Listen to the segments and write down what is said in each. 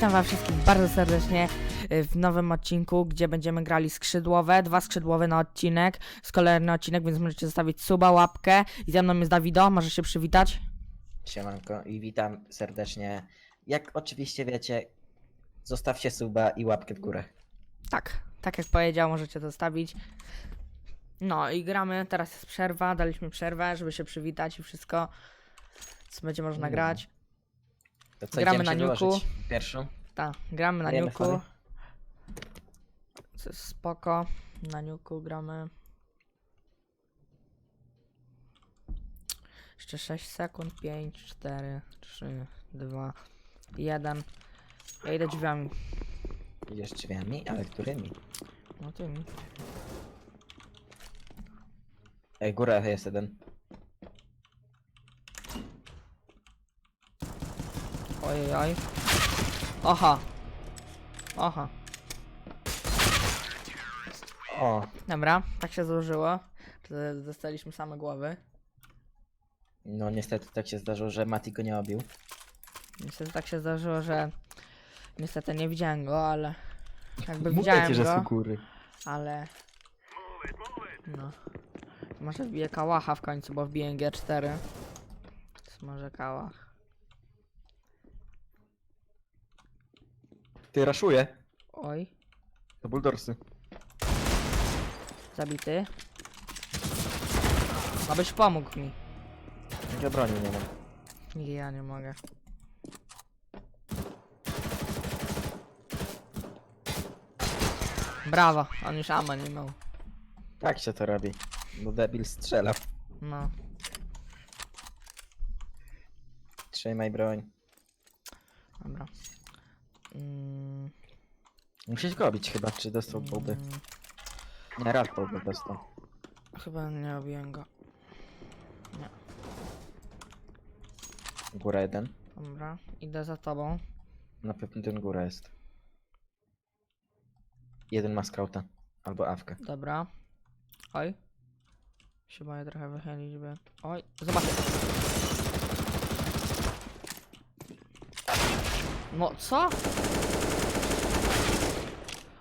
witam was wszystkich bardzo serdecznie y, w nowym odcinku, gdzie będziemy grali skrzydłowe, dwa skrzydłowe na odcinek, z kolejny odcinek, więc możecie zostawić suba, łapkę i ze mną jest Dawido, możesz się przywitać? Siemanko i witam serdecznie. Jak oczywiście wiecie, zostawcie suba i łapkę w górę. Tak, tak jak powiedział, możecie zostawić. No i gramy, teraz jest przerwa, daliśmy przerwę, żeby się przywitać i wszystko, co będzie można No. grać. To co, Gramy na się niuku. wyłożyć Pierwszą? Tak, gramy na. Co jest spoko. Na niuku gramy. Jeszcze 6 sekund. 5, 4, 3, 2, 1. Ja idę drzwiami. Idziesz drzwiami, ale którymi? No tymi. Ej, góra jest jeden. Ojej, oj. Oha. Oha. O, Dobra, tak się złożyło. że Dostaliśmy same głowy. no niestety tak się zdarzyło, że Mati go nie obił. Niestety tak się zdarzyło, że niestety nie widziałem go, ale jakby Mówię widziałem ci, że go, są góry. ale no może wbiję kałacha w końcu, bo wbiję G4 więc może kałach Ty raszuje. oj, To bulldorsy. zabity abyś pomógł mi Ja broni nie mam. nie, ja nie mogę brawo, on już ammo nie miał Tak się to robi. Bo debil strzela. no Trzymaj broń. Dobra. Mm, Musisz go obić chyba, czy dostał połby. mm, Nie, raz połby dostał. chyba nie robiłem go. Góra jeden. Dobra, idę za tobą. Na pewno ten góra jest. Jeden ma skauta. Albo awkę. Dobra. Oj. Się boję trochę wychylić, by... Oj, zobaczę. No, co?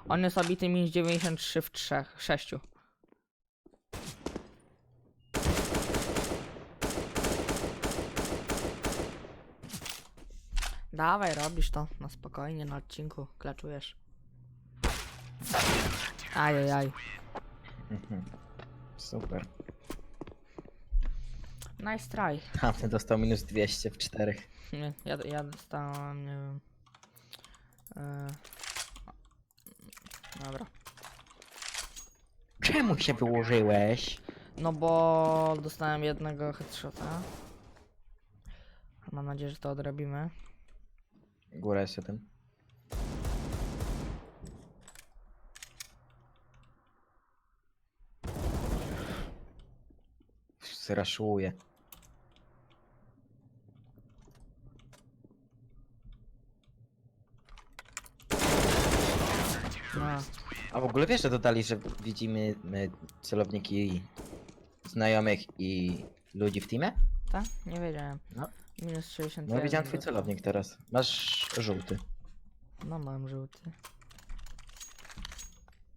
On jest obity minus 93 w 3, 6. Dawaj, robisz to na spokojnie na odcinku, klaczujesz. Ajajaj. Mhm. Super. Nice try. Tamten dostał minus 200 w czterech. Nie, ja, ja dostałem, nie wiem. E... Dobra. Czemu się wyłożyłeś? No bo dostałem jednego headshota. Mam nadzieję, że to odrobimy. Góra jest jeden. Zraszuje. No, A w ogóle wiesz, że dodali, że widzimy my, celowniki znajomych i ludzi w teamie? tak? Nie wiedziałem. No. Minus 60. No widziałem twój celownik teraz. Masz żółty. No mam żółty.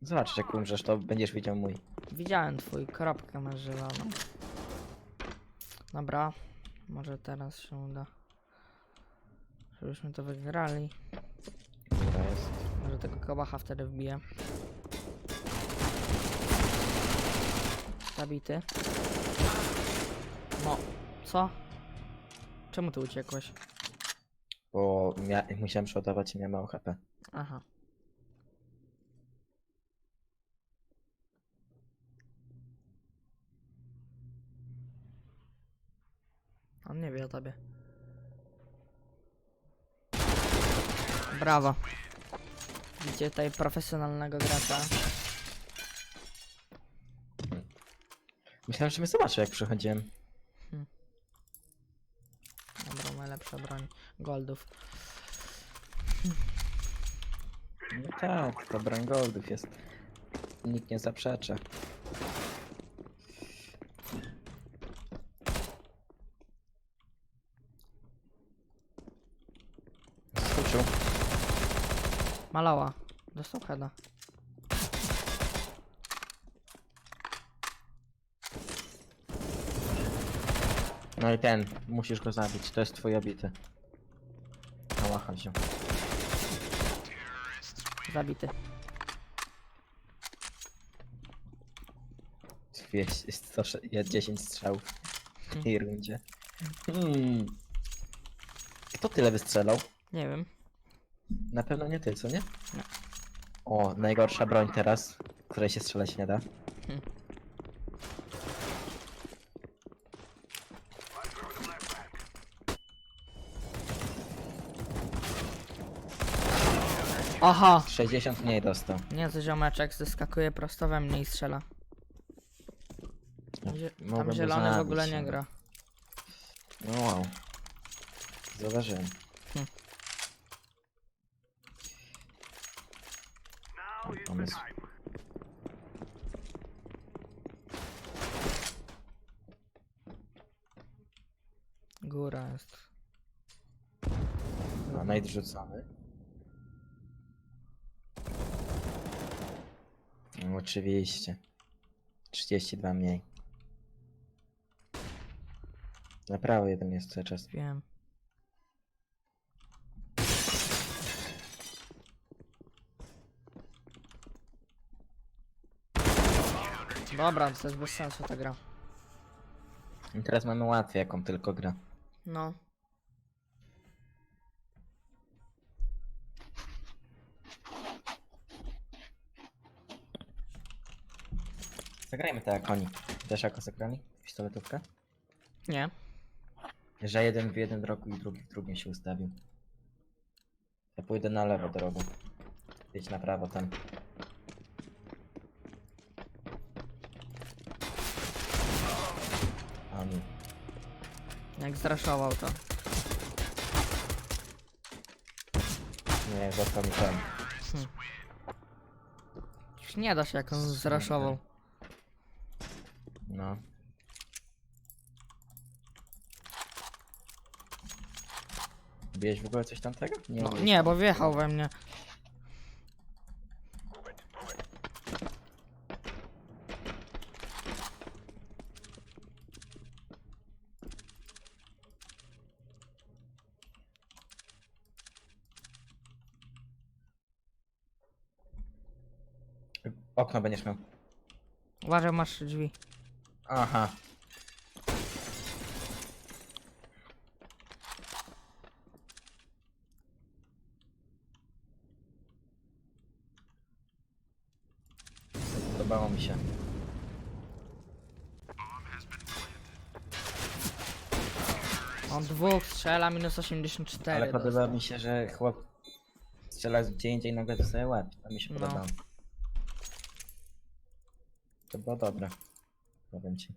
Zobacz, jak umrzesz, to będziesz widział mój. Widziałem twój, kropkę masz zieloną. Dobra. Może teraz się uda. Żebyśmy to wygrali. Może tego kałacha wtedy wbiję. Zabity. No, co? Czemu ty uciekłeś? Bo mia- musiałem przeładować i miałem mało HP. Aha. On nie wie o tobie. Brawo. Widzicie tutaj profesjonalnego gracza. Myślałem, że mnie zobaczy, jak przychodziłem. Dobra, najlepsza broń. Goldów. No tak, to Brangoldów jest. Nikt nie zaprzecza. Malała. Dostał heada. No i ten, musisz go zabić, to jest twój obity. Ała, się. Zabity. 200, 100, ja 10 strzałów w tej rundzie. Hmm. Kto tyle wystrzelał? Nie wiem. Na pewno nie ty, co nie? Nie. O, najgorsza broń teraz, której się strzelać nie da. Hmm. Aha! 60 mniej dostał. Nie, to ziomeczek zeskakuje prosto we mnie i strzela. Zie- tam Mogłem zielony w zabić, ogóle nie ale- gra. No wow. Zauważyłem. Hmm. Pomysł. Góra jest. Najd rzucony. No, oczywiście. 32 mniej. Na prawo jeden jest cały czas. Wiem. Dobra, to jest bez sensu ta gra. I teraz mamy łatwiej, jaką tylko gra. No. Zagrajmy tak jak oni. Też jako zagrali? Pistoletówkę? Nie. Że jeden w jednym roku i drugi w drugim się ustawił. Ja pójdę na lewo drogą. Jedź na prawo tam. Jak zraszował to. Nie, został mi ten. Już nie da się jak on zraszował. No. Biłeś w ogóle coś tamtego? No, nie, bo wjechał we mnie. Okno będziesz miał. Uważaj, masz drzwi. Aha. Podobało mi się. On dwóch strzela, minus 84. Ale dostał. podoba mi się, że chłop strzela gdzie indziej nagle dostaje łeb. To mi się No. podobało. To było dobre. Powiem ci.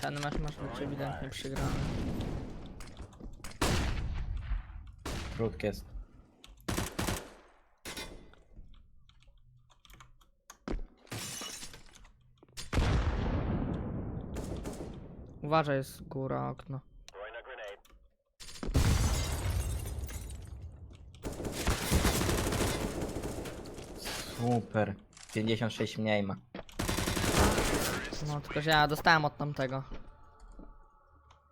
Ten mecz masz być ewidentnie przegrany. Krótkie jest. Uważaj, jest góra, okno. Super. 56 mniej ma. No, tylko że ja dostałem od tamtego.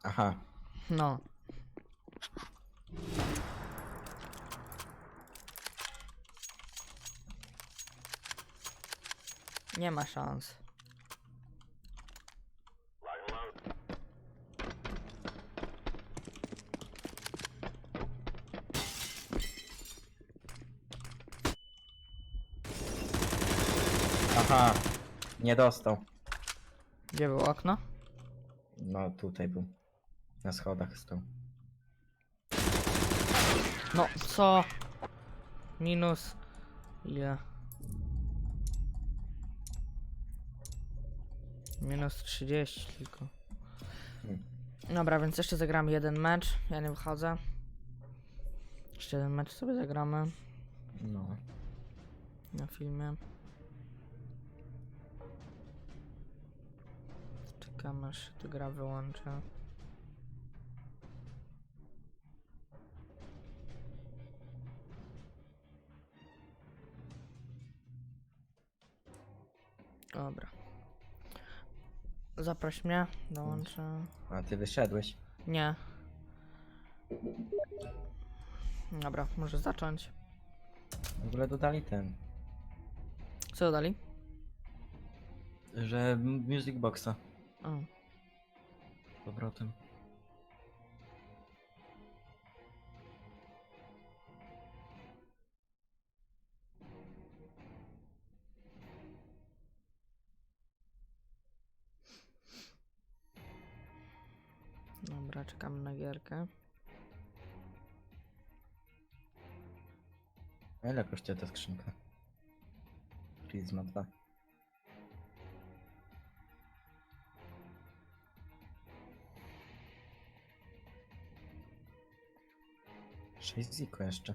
Aha. No. Nie ma szans. Aha. Nie dostał. Gdzie było okno? No tutaj był. Na schodach stał. No, co? Minus. Ile? Minus 30 tylko. Hmm. Dobra, więc jeszcze zagramy jeden mecz. Ja nie wychodzę. Jeszcze jeden mecz sobie zagramy No. na filmie. Czekam aż się tu gra wyłączy. Dobra. Zaproś mnie, dołączę. A ty wyszedłeś. Nie. Dobra, może zacząć. W ogóle dodali ten, Co dali? że Music Boxa O, z powrotem. dobra, czekamy na gierkę. A ile kosztuje ta skrzynka? Prisma 2. Sześć ziko jeszcze.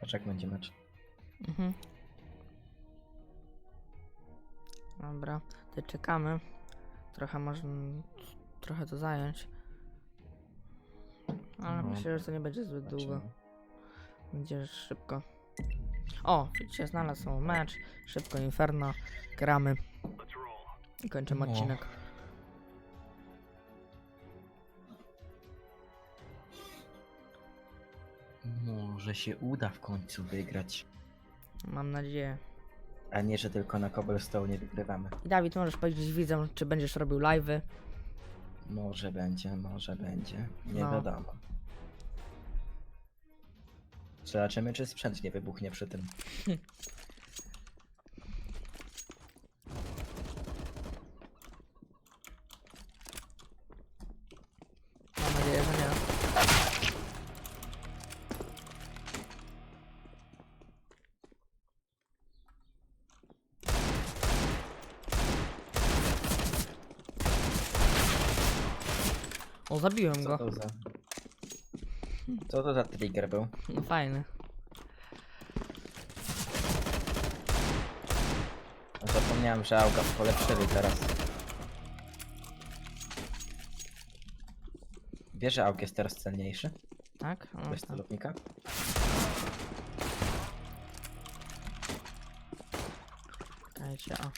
Patrz jak będzie mecz. Mhm. Dobra, to czekamy. Trochę może trochę to zająć. Ale No, myślę, że to nie będzie zbyt długo. Zobaczymy. Będzie szybko. O, widzicie, znalazł mecz. Szybko Inferno. Gramy. I kończymy No. odcinek. Może się uda w końcu wygrać. Mam nadzieję. A nie, że tylko na Cobblestone wygrywamy. I Dawid, możesz powiedzieć widzom, czy będziesz robił live'y. Może będzie, może będzie. Nie No. wiadomo. Zobaczymy, czy sprzęt nie wybuchnie przy tym. Mam nadzieję, że nie. O, zabiłem Co go. to za... Co to za trigger był? No fajny. Zapomniałem, że auga polepszyli teraz. Wiesz, że aug jest teraz celniejszy? Tak? O, Bez tak. celownika? Czekajcie, o.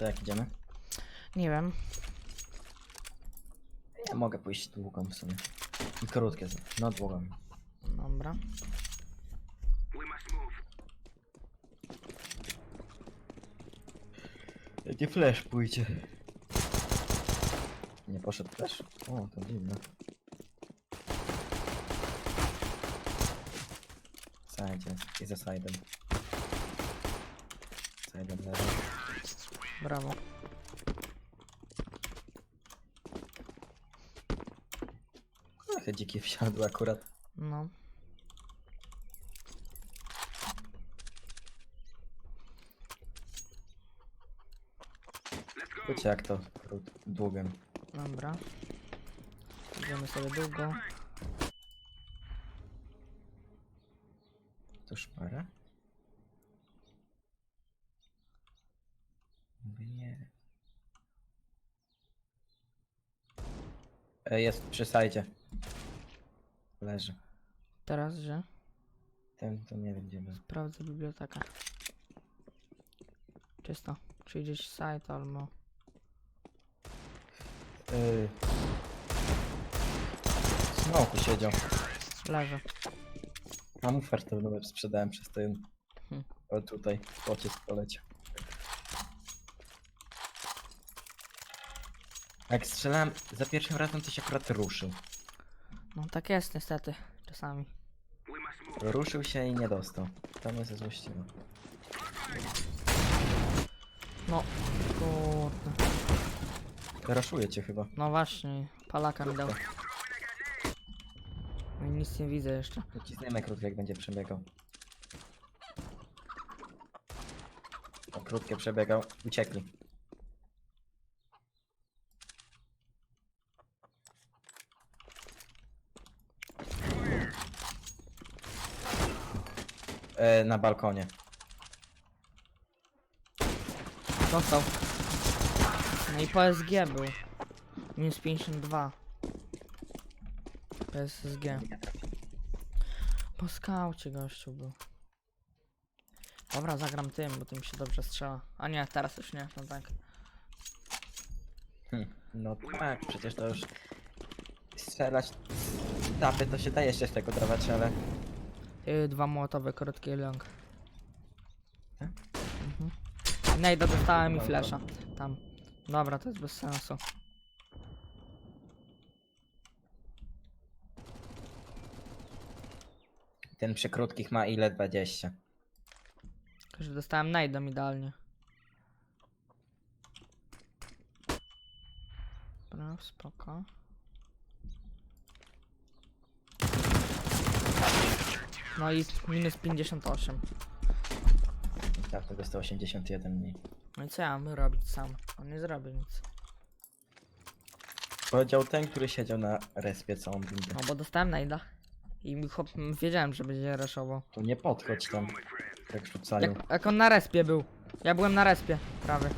Jak idziemy? Nie wiem. Ja mogę pójść długą w sumie. I krótkie, no długą. Dobra. Jaki flash pójdzie? Nie poszedł flash? O, to dziwne. Side i za side'em. Side'em leży. Brawo. Trochę dzikie wsiadły akurat. No. Wiecie jak to krót, długiem. Dobra. Idziemy sobie długo. To szpara? Mówię nie. E, jest przy sajdzie. Leży. Teraz, że Ten to nie wiem gdzie był. sprawdzę bibliotekę. Czysto. Czy gdzieś site albo... Yy. W smoku siedział. Leży. Fartę numer sprzedałem przez ten. Hmm. O tutaj, pocisk poleciał. Jak strzelałem za pierwszym razem, to się akurat ruszył. No tak jest niestety. Czasami. Ruszył się i nie dostał. To mnie zezłościło. No, kurde. Raszuje cię chyba. No właśnie, palaka mi dał. No i nic nie widzę jeszcze. Nacisnijmy krótkie, jak będzie przebiegał. O, krótkie przebiegał. Uciekli. E, na balkonie. Dostał. No i PSG był. Minus 52. PSG. Po skaucie gościu był. Dobra, zagram tym, bo tym się dobrze strzela. A nie, teraz już nie, no tak. Hm, No tak, przecież to już strzelać tapy to się da jeszcze z tego dawać, ale Yy, dwa młotowe, krótki i long. Mhm. Nejda dostałem i flesza. Tam. Dobra, to jest bez sensu. ten przy krótkich ma ile? 20. Tylko, że dostałem nejdą idealnie. Dobra, spoko. No i minus 58. Tak, to dostał 81 mniej. No i co ja mam robić sam? On nie zrobi nic. Powiedział ten, który siedział na respie całą windę. No bo dostałem nejda. I chłop, wiedziałem, że będzie reszował. To nie podchodź tam, jak rzucają. Jak, jak on na respie był. Ja byłem na respie, prawie.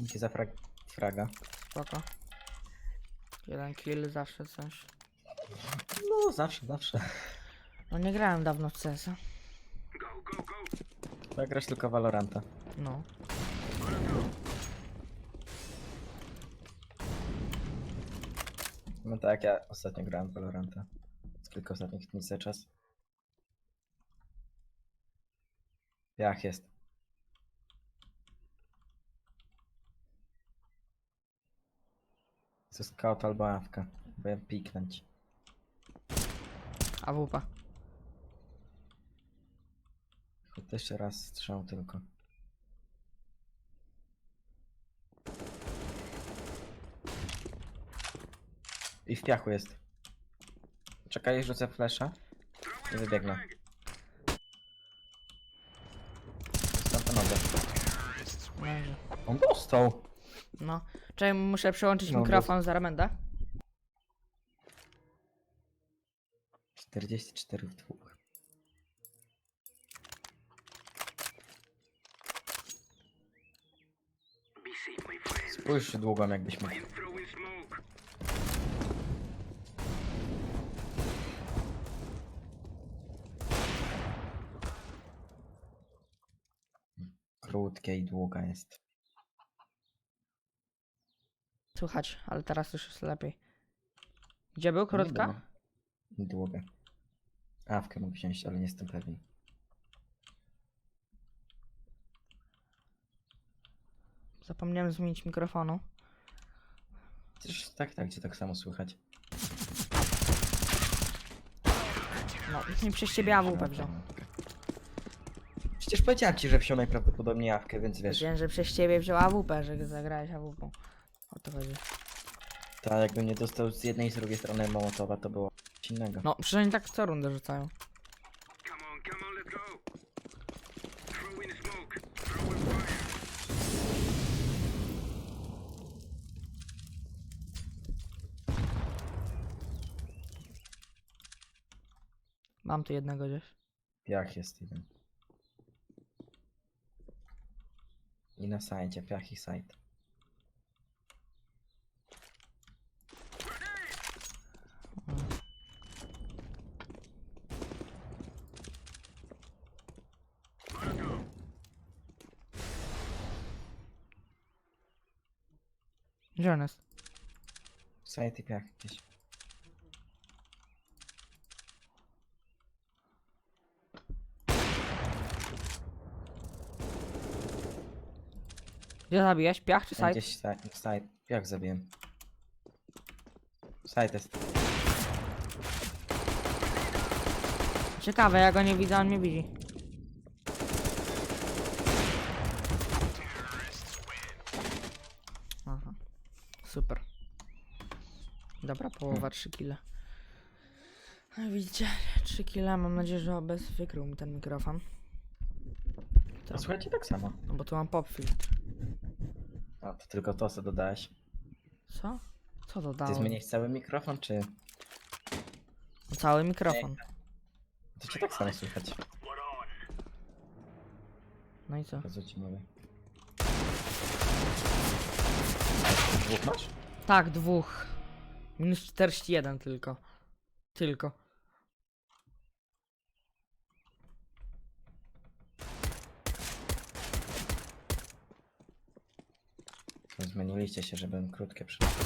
Dzięki za frag fraga. Spoko. Jeden kill zawsze coś. No, zawsze, zawsze. No nie grałem dawno w CS-a. Tak, grasz tylko Valoranta. No. No tak, ja ostatnio grałem w Valoranta. Kilka ostatnich dni za czas. Jak jest? To scout albo awka. Byłem piknąć. AWP. Choć jeszcze raz strzał tylko. I w piachu jest. Czekaj, rzucę flesza. I wybiegnę. Tam to nogę. On dostał! No. Czekaj, muszę przełączyć No, mikrofon za Ramendę. 44 w dwóch. Spójrz długą jakbyś mógł. Krótkie i długa jest. Słuchać, ale teraz już jest lepiej. Gdzie był? Krótka? długa. Awkę mógł wziąć, ale nie jestem pewien. Zapomniałem zmienić mikrofonu. Przecież tak, tak, cię tak samo słychać. No, nie przez ciebie AWP wziął. Przecież powiedziałem ci, że wziął najprawdopodobniej awkę, więc wiesz. Wiedziałem, że przez ciebie wziął AWP, że zagrałeś AWP. O to chodzi. Tak, jakbym nie dostał z jednej i z drugiej strony Mołotowa, to było coś innego. No, przecież oni tak co rundę rzucają. Mam tu jednego gdzieś. Piach jest jeden. I na sajcie, piach i sajt. On jest? Side typiak jakieś. Gdzie zabijesz? Piach czy side? Gdzieś side, side. Jak zabiłem? Side jest. Ciekawe, ja go nie widzę, on mnie widzi. Aha. Super. Dobra, połowa 3 kile. No widzicie, 3 kile, mam nadzieję, że OBS wykrył mi ten mikrofon. A słuchajcie tak samo. No bo tu mam pop filtr. A to tylko to co dodałeś. Co? Co Ty dodałem? zmieniłeś cały mikrofon, czy Cały mikrofon. to cię tak samo słychać? No i co? To co ci mówię. Dwóch masz? Tak, dwóch. Minus 41 tylko. Tylko. Zmieniliście się, żebym krótkie przynosił.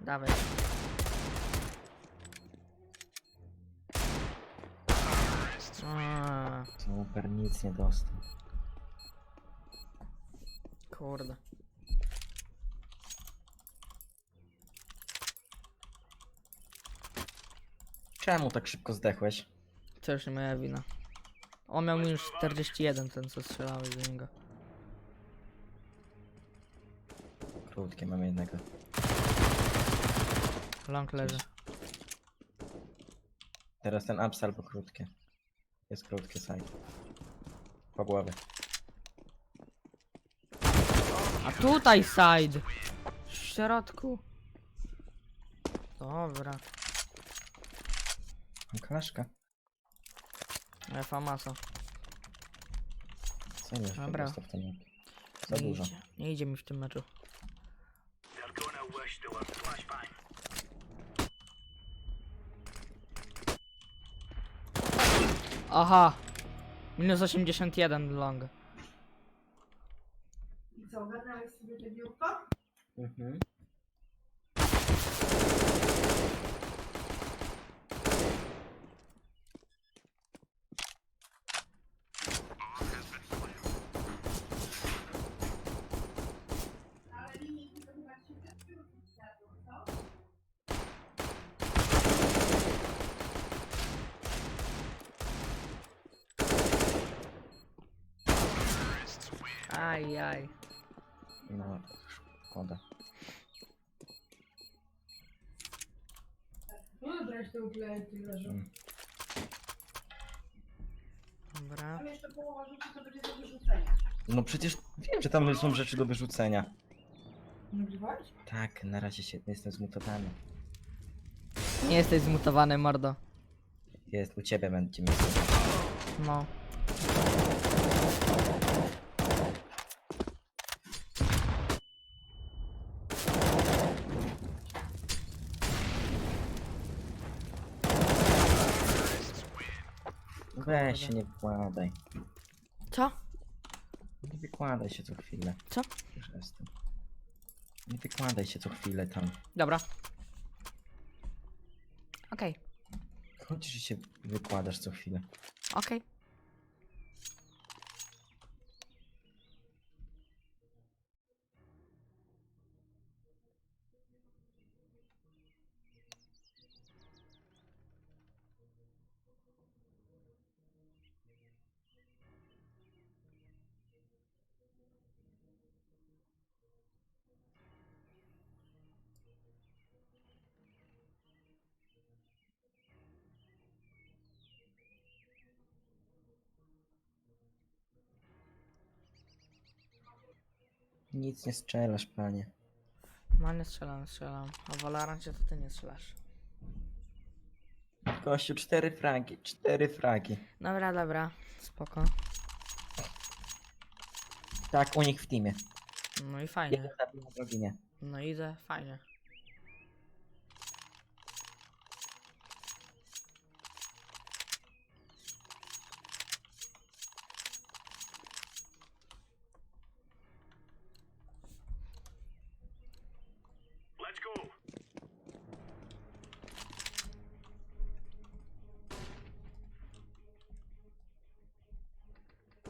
Dawaj. A, Super, nic nie dostał. kurde. Czemu tak szybko zdechłeś? To już nie moja wina. On miał minus 41, ten co strzelałeś do niego. Krótkie, mam jednego. Long leży. Teraz ten ups albo krótkie. Jest krótkie side. Głowie. A tutaj side! W środku. Dobra. Klaszka. Efa masa. Co nie Dobra. w tym Za nie dużo. Idzie, nie idzie mi w tym meczu. Aha. Minus 81 long. I co, ogarnąłeś sobie te biurko? Mhm. Ale linijki to chyba ci też biurko wsiadło, co? Aj, aj. No, szkoda. No dobra, te uklejki leżą. Mm. Dobra. Tam jeszcze połowa rzeczy to będzie do wyrzucenia. No przecież wiem, że tam są rzeczy do wyrzucenia. Nagrywałeś? Tak, na razie się jestem zmutowany. Nie jesteś zmutowany, mordo. Jest, u ciebie będzie miejsce. No. Weź się, nie wykładaj. Co? Nie wykładaj się co chwilę. Co? Jestem. Nie wykładaj się co chwilę tam. Dobra. Okej, Chodź, że się wykładasz co chwilę. okej. Nic nie strzelasz, panie. No nie strzelam, strzelam. A w Valorancie to ty nie strzelasz. Kościół, cztery fragi, cztery fragi. Dobra, dobra. Spoko. Tak, u nich w teamie. No i fajnie. Jeden zabił, drugi nie. No idę, fajnie.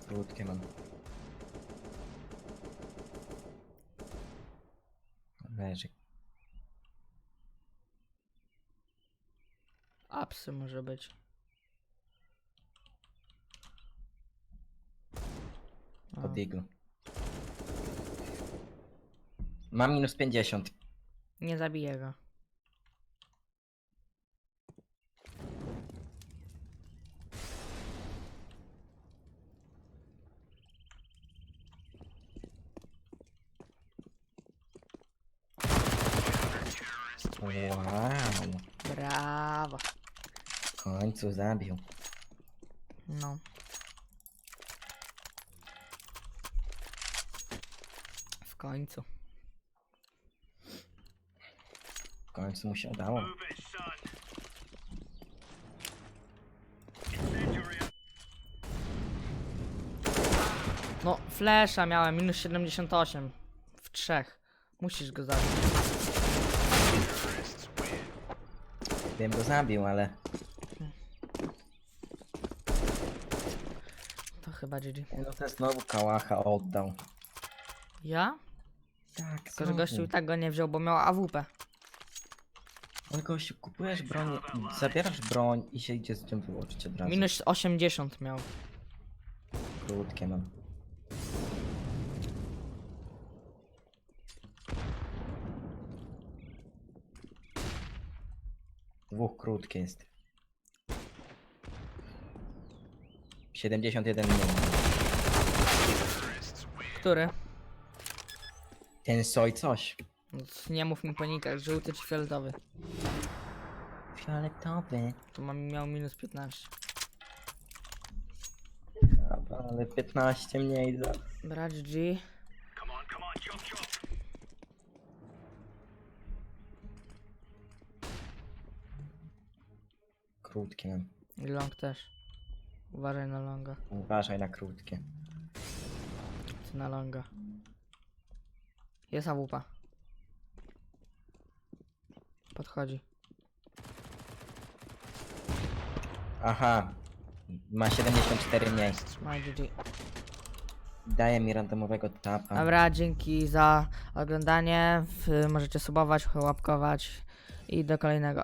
Krótkie mam. Leży. Apsy może być. O, Pod iglu. Mam minus 50. nie zabiję go. Wow. Brawo. W końcu zabił. No. W końcu. W końcu mu się udało. No, flesza miałem, minus 78. W trzech. Musisz go zabić. Wiem, go zabił, ale chyba GG. no to znowu kałacha oddał. Ja? Tak, Tylko, że gościu i tak go nie wziął, bo miał AWP. Ale gościu, kupujesz broń, zabierasz broń i się idzie z czym wyłączyć od razu. Minus 80 miał. Krótkie mam. Dwóch krótkie jest. 71 minut. Który? Ten soj coś. No, c- Nie mów mi po nikach, żółty czy fioletowy. Fioletowy. To mam, miał minus 15. Dobra, ale 15 mniej za. Brać G. Krótkie. I long też. Uważaj na longa. Uważaj na krótkie. Ty na longa. Jest AWP. Podchodzi. Aha. Ma 74 mniej. Ma GG. Daje mi randomowego tapa. Dobra, dzięki za oglądanie. W- Możecie subować, łapkować i do kolejnego.